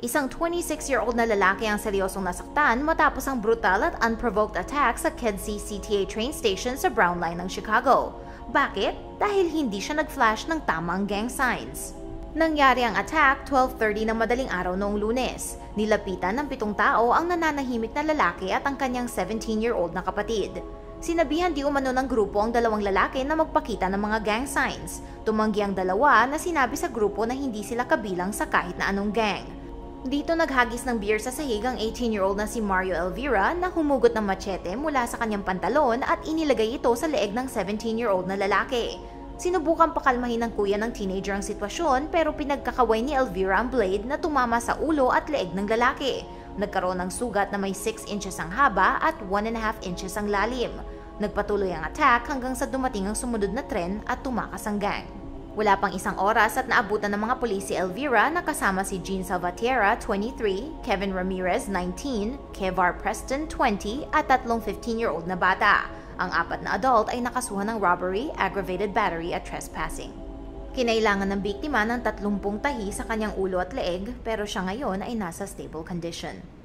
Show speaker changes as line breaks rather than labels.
Isang 26-year-old na lalaki ang seryosong nasaktan matapos ang brutal at unprovoked attack sa Kedzie CTA train station sa Brown Line ng Chicago. Bakit? Dahil hindi siya nag-flash ng tamang gang signs. Nangyari ang attack 12.30 ng madaling araw noong lunes. Nilapitan ng pitong tao ang nananahimik na lalaki at ang kanyang 17-year-old na kapatid. Sinabihan di umano ng grupo ang dalawang lalaki na magpakita ng mga gang signs. Tumanggi ang dalawa na sinabi sa grupo na hindi sila kabilang sa kahit na anong gang. Dito naghagis ng beer sa sahig ang 18-year-old na si Mario Elvira na humugot ng machete mula sa kanyang pantalon at inilagay ito sa leeg ng 17-year-old na lalaki. Sinubukan pakalmahin ng kuya ng teenager ang sitwasyon pero pinagkakaway ni Elvira ang blade na tumama sa ulo at leeg ng lalaki. Nagkaroon ng sugat na may 6 inches ang haba at 1.5 inches ang lalim. Nagpatuloy ang attack hanggang sa dumating ang sumunod na tren at tumakas ang gang. Wala pang isang oras at naabutan ng mga pulis Elvira na kasama si Jean Salvatierra, 23, Kevin Ramirez, 19, Kevar Preston, 20, at tatlong 15-year-old na bata. Ang apat na adult ay nakasuhan ng robbery, aggravated battery at trespassing. Kinailangan ng biktima ng 30 tahi sa kanyang ulo at leeg pero siya ngayon ay nasa stable condition.